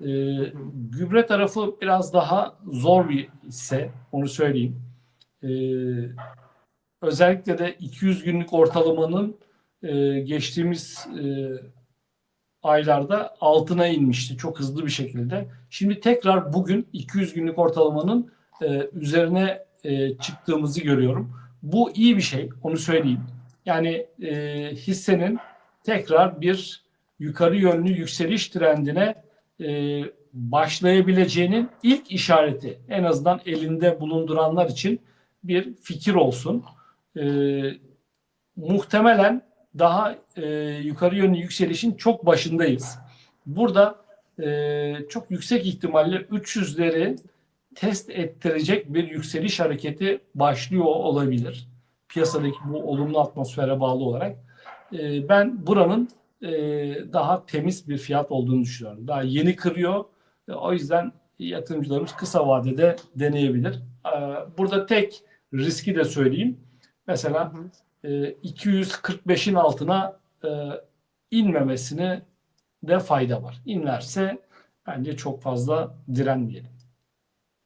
E, gübre tarafı biraz daha zor bir hisse, onu söyleyeyim. E, özellikle de 200 günlük ortalamanın e, geçtiğimiz e, aylarda altına inmişti çok hızlı bir şekilde. Şimdi tekrar bugün 200 günlük ortalamanın e, üzerine e, çıktığımızı görüyorum. Bu iyi bir şey, onu söyleyeyim. Yani e, hissenin tekrar bir yukarı yönlü yükseliş trendine e, başlayabileceğinin ilk işareti. En azından elinde bulunduranlar için bir fikir olsun. E, muhtemelen daha e, yukarı yönlü yükselişin çok başındayız. Burada e, çok yüksek ihtimalle 300'leri test ettirecek bir yükseliş hareketi başlıyor olabilir. Piyasadaki bu olumlu atmosfere bağlı olarak. E, ben buranın e, daha temiz bir fiyat olduğunu düşünüyorum. Daha yeni kırıyor. E, o yüzden yatırımcılarımız kısa vadede deneyebilir. E, burada tek riski de söyleyeyim. Mesela e, 245'in altına e, inmemesine de fayda var. İnlerse bence çok fazla direnmeyelim.